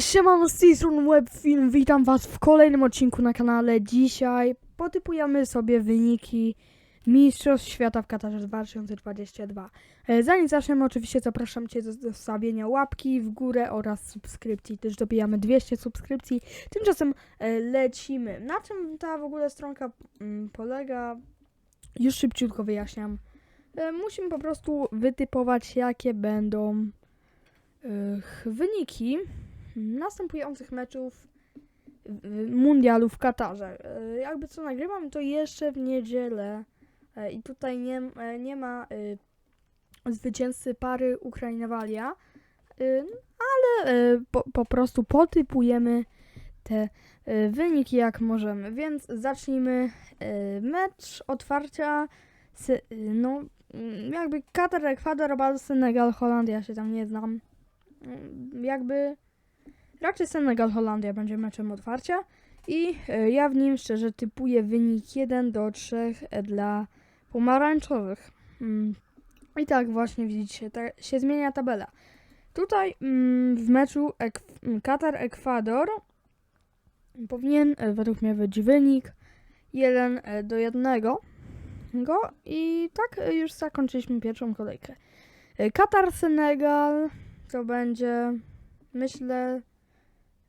Siemano, z tej strony Webfilm, witam was w kolejnym odcinku na kanale. Dzisiaj potypujemy sobie wyniki Mistrzostw Świata w Katarze 2022. E, Zanim zaczniemy, oczywiście zapraszam cię do zostawienia łapki w górę oraz subskrypcji. Też dobijamy 200 subskrypcji. Tymczasem e, lecimy. Na czym ta w ogóle stronka mm, polega? Już szybciutko wyjaśniam. E, Musimy po prostu wytypować, jakie będą wyniki następujących meczów mundialu w Katarze. E, Jakby co nagrywam, to jeszcze w niedzielę e, i tutaj nie, e, nie ma zwycięzcy pary Ukraina-Walia, e, ale po, po prostu potypujemy te wyniki jak możemy. Więc zacznijmy mecz otwarcia. No, jakby Katar, Ekwador, Senegal, Holandia się tam nie znam. Mm, Jakby raczej Senegal, Holandia będzie meczem otwarcia. I e, ja w nim szczerze typuję wynik 1 do 3 dla pomarańczowych. Mm. I tak właśnie widzicie, tak się zmienia tabela. Tutaj mm, w meczu Ek Katar-Ekwador powinien e, według mnie być wynik 1 e, do 1 go i tak e, już zakończyliśmy pierwszą kolejkę. E, Katar-Senegal to będzie myślę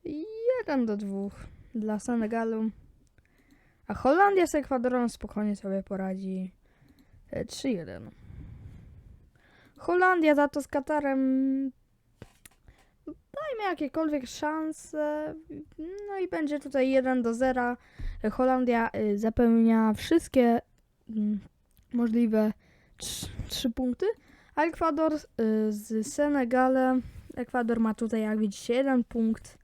1 do 2 dla Senegalu. A Holandia z Ekwadorem spokojnie sobie poradzi e, 3-1. Holandia za to z Katarem dajmy jakiekolwiek szanse. No i będzie tutaj 1 do 0. Holandia y, zapełnia wszystkie mm, możliwe 3 punkty. A Ekwador z Senegalem. Ekwador ma tutaj, jak widzicie, jeden punkt.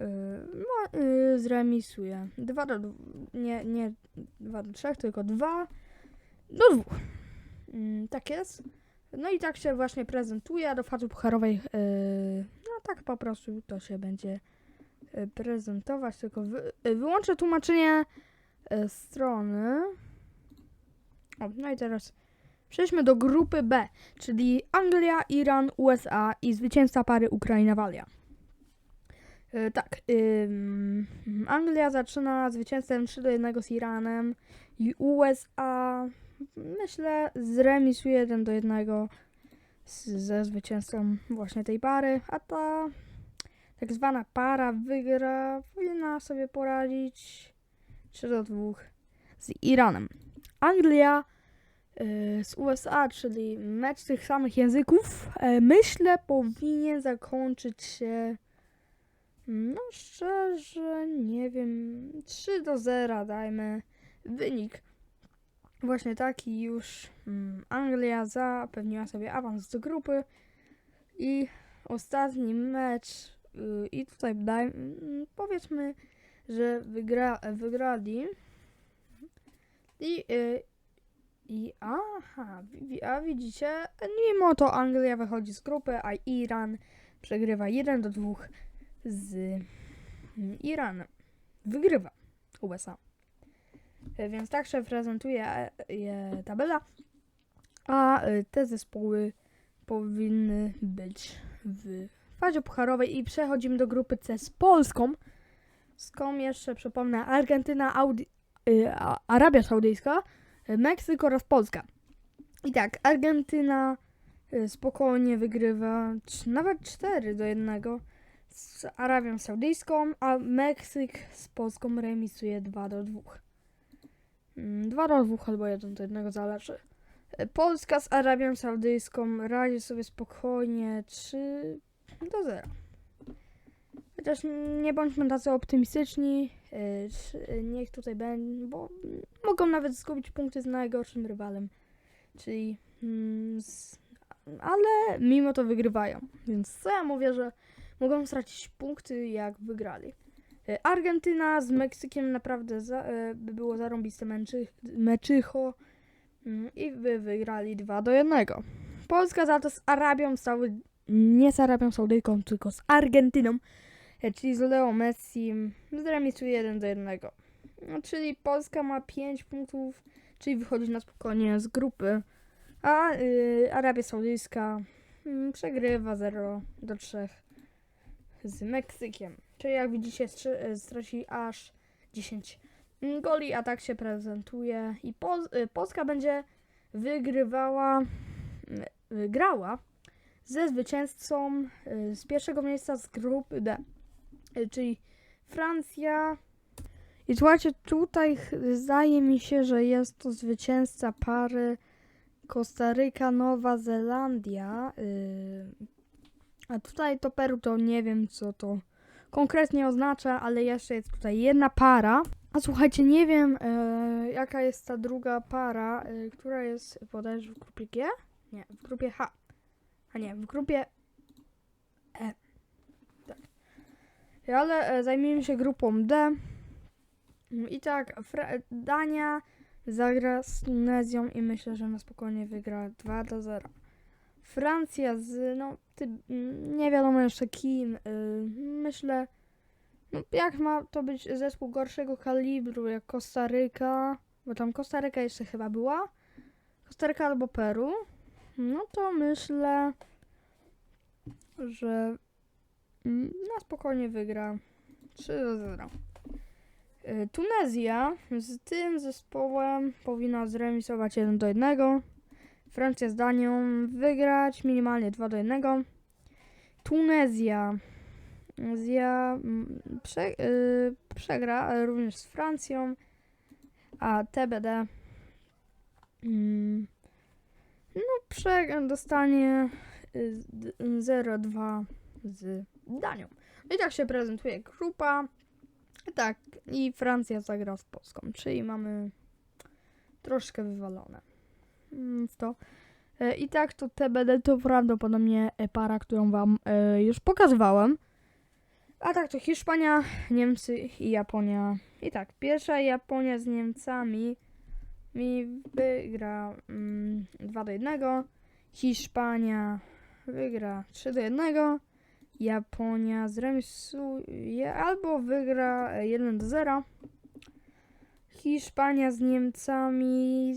Yy, no, yy, zremisuje. 2 do 2. Nie, nie 2 do 3, tylko 2 do 2. Yy, tak jest. No i tak się właśnie prezentuje do fazy pucharowej. Yy, no tak po prostu to się będzie yy, prezentować. Tylko wy, yy, wyłączę tłumaczenie yy, strony. O, no i teraz przejdźmy do grupy B, czyli Anglia, Iran, USA i zwycięzca pary Ukraina-Walia. E, Tak. ym, Anglia zaczyna zwycięstwem 3 do 1 z Iranem i USA myślę zremisuje 1 do 1 z, ze zwycięstwem właśnie tej pary, a ta tak zwana para wygra, powinna sobie poradzić 3 do 2 z Iranem. Anglia y, z USA, czyli mecz tych samych języków, e, myślę powinien zakończyć się no szczerze, nie wiem. 3 do 0 dajmy. Wynik. Właśnie taki już. Mm, Anglia zapewniła sobie awans do grupy. I ostatni mecz. y, I tutaj daj, mm, powiedzmy, że wygra, wygrali. I, y, i aha, a widzicie, mimo to Anglia wychodzi z grupy, a Iran przegrywa 1 do 2 z mm, Iranem. Wygrywa USA. E, Więc tak się prezentuje e, tabela. A e, te zespoły powinny być w fazie pucharowej i przechodzimy do grupy C z Polską. Kom jeszcze przypomnę Argentyna, Audi, Arabia Saudyjska, Meksyk oraz Polska. I tak, Argentyna spokojnie wygrywa nawet 4 do 1 z Arabią Saudyjską, a Meksyk z Polską remisuje 2 do 2. 2 do 2 albo 1 do 1 zależy. Polska z Arabią Saudyjską radzi sobie spokojnie 3 do 0. Chociaż nie bądźmy tacy optymistyczni, e, e, niech tutaj będzie, bo mogą nawet zgubić punkty z najgorszym rywalem, czyli mm, z, ale mimo to wygrywają. Więc co ja mówię, że mogą stracić punkty, jak wygrali. E, Argentyna z Meksykiem naprawdę za, e, by było zarąbiste meczycho mm, i by wygrali 2 do 1. Polska za to z Arabią Saud nie z Arabią Saudyjką, tylko z Argentyną, e, czyli z Leo Messi zremisuje 1 do 1. No, czyli Polska ma 5 punktów, czyli wychodzi na spokojnie z grupy, a y, Arabia Saudyjska mm, przegrywa 0 do 3 z Meksykiem. Czyli jak widzicie e, straci aż 10 goli, a tak się prezentuje. I y, Polska będzie wygrywała, y, grała ze zwycięzcą z pierwszego miejsca z grupy D, czyli Francja. I słuchajcie, tutaj zdaje mi się, że jest to zwycięzca pary Kostaryka, Nowa Zelandia. y, A tutaj to Peru to nie wiem co to konkretnie oznacza, ale jeszcze jest tutaj jedna para. A słuchajcie, nie wiem e, jaka jest ta druga para, e, która jest bodajże w grupie G? Nie, w grupie H. A nie, w grupie E. Tak. Ale e, zajmijmy się grupą D. Mm, I tak, Fra- Dania zagra z Tunezją i myślę, że na spokojnie wygra 2 do 0. Francja z, no, ty, mm, nie wiadomo jeszcze kim. y, myślę, no, jak ma to być zespół gorszego kalibru, jak Kostaryka, bo tam Kostaryka jeszcze chyba była, Kostaryka albo Peru, no to myślę, że mm, na spokojnie wygra 3 do 0. Y, Tunezja z tym zespołem powinna zremisować 1 do 1. Francja z Danią wygrać minimalnie 2 do 1. Tunezja Tunezja mm, prze, y, przegra również z Francją, a TBD mm, no prze, dostanie y, d- 0-2 z Danią. No I tak się prezentuje grupa. Tak, i Francja zagra z Polską, czyli mamy troszkę wywalone w to. E, I tak to TBD to prawdopodobnie e, para, którą wam e, już pokazywałem. A tak to Hiszpania, Niemcy i Japonia. I tak, pierwsza Japonia z Niemcami mi wygra mm, 2 do 1. Hiszpania wygra 3 do 1. Japonia zremisuje albo wygra e, 1 do 0. Hiszpania z Niemcami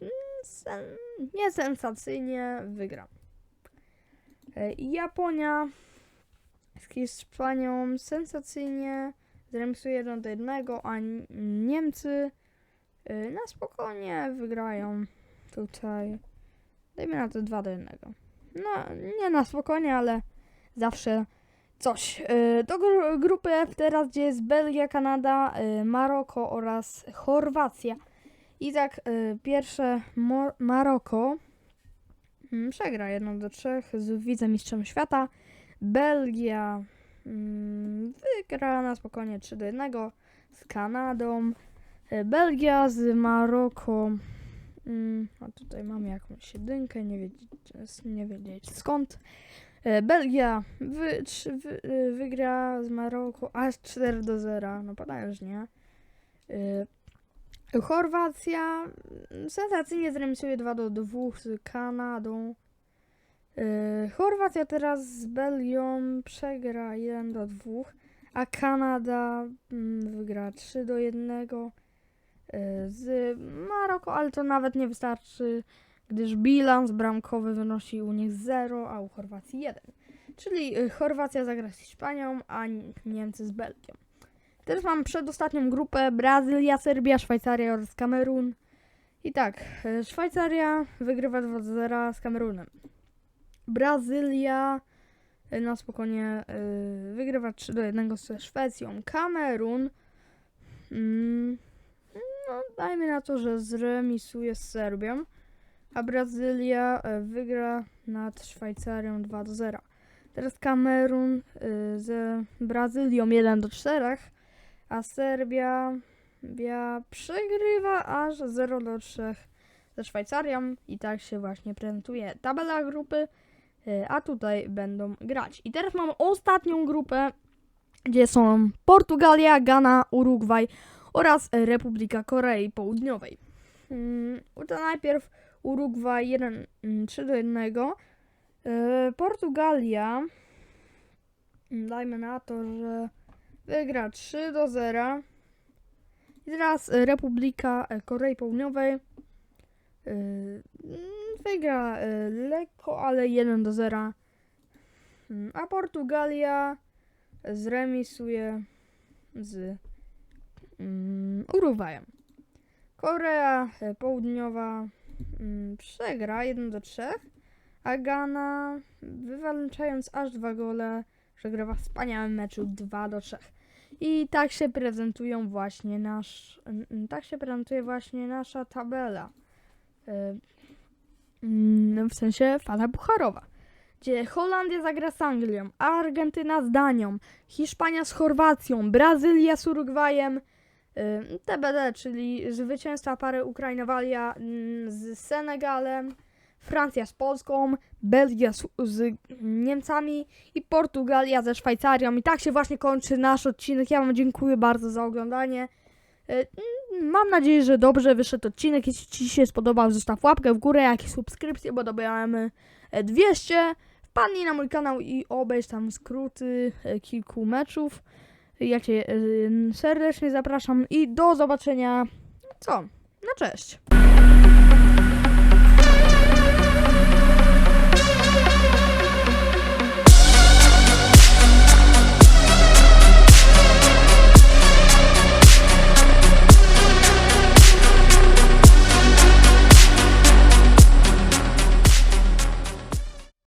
mm, sen, niesensacyjnie wygra. E, Japonia z Hiszpanią sensacyjnie zremisuje 1 do 1, a Niemcy y, na spokojnie wygrają tutaj. Dajmy na to 2 do 1. No, nie na spokojnie, ale zawsze coś. Y, Do gru- grupy F teraz, gdzie jest Belgia, Kanada, Maroko oraz Chorwacja. I tak, y, pierwsze Mo- Maroko mm, przegra 1 do 3 z wicemistrzem świata. Belgia mm, wygra na spokojnie 3 do 1 z Kanadą. E, Belgia z Maroko. Mm, a tutaj mamy jakąś jedynkę, nie wiedzieć, nie wiedzieć skąd. E, Belgia wy, trzy, wy, wygra z Maroko aż 4 do 0. No podajesz, nie? E, Chorwacja sensacyjnie zremisuje 2 do 2 z Kanadą. Yy, Chorwacja teraz z Belgią przegra 1 do 2, a Kanada mm, wygra 3 do 1 yy, z Maroko, ale to nawet nie wystarczy, gdyż bilans bramkowy wynosi u nich 0, a u Chorwacji 1. Czyli yy, Chorwacja zagra z Hiszpanią, a Niemcy z Belgią. Teraz mam przedostatnią grupę Brazylia, Serbia, Szwajcaria oraz Kamerun. I tak, yy, Szwajcaria wygrywa 2 do 0 z Kamerunem. Brazylia y, na spokojnie y, wygrywa 3 do 1 ze Szwecją. Kamerun mm, no dajmy na to, że zremisuje z Serbią, a Brazylia wygra nad Szwajcarią 2 do 0. Teraz Kamerun z Brazylią 1 do 4, a Serbia Serbia przegrywa aż 0 do 3 ze Szwajcarią i tak się właśnie prezentuje tabela grupy. Y, a tutaj będą grać. I teraz mamy ostatnią grupę, gdzie są Portugalia, Ghana, Urugwaj oraz Republika Korei Południowej. Mm, To najpierw Urugwaj 1, mm, 3 do 1. Y, Portugalia, mm, dajmy na to, że wygra 3 do 0. I teraz y, Republika y, Korei Południowej y, mm, wygra lekko, ale 1 do 0. Mm, A Portugalia zremisuje z mm, Urugwajem. Korea Południowa przegra 1 do 3, a Ghana wywalczając aż dwa gole przegrywa w wspaniałym meczu 2 do 3. I tak się prezentują właśnie nasz, tak się prezentuje właśnie nasza tabela. Mm, w sensie fala pucharowa. Gdzie Holandia zagra z Anglią, Argentyna z Danią, Hiszpania z Chorwacją, Brazylia z Urugwajem, y, TBD, czyli zwycięstwa pary Ukraina-Walia mm, z Senegalem, Francja z Polską, Belgia z, z Niemcami i Portugalia ze Szwajcarią. I tak się właśnie kończy nasz odcinek. Ja Wam dziękuję bardzo za oglądanie. Y, mm, Mam nadzieję, że dobrze wyszedł odcinek. Jeśli Ci się spodobał, zostaw łapkę w górę, jak i subskrypcję, bo dobieramy e, 200. Wpadnij na mój kanał i obejrz tam skróty e, kilku meczów. Ja Cię e, serdecznie zapraszam i do zobaczenia. Co? No cześć.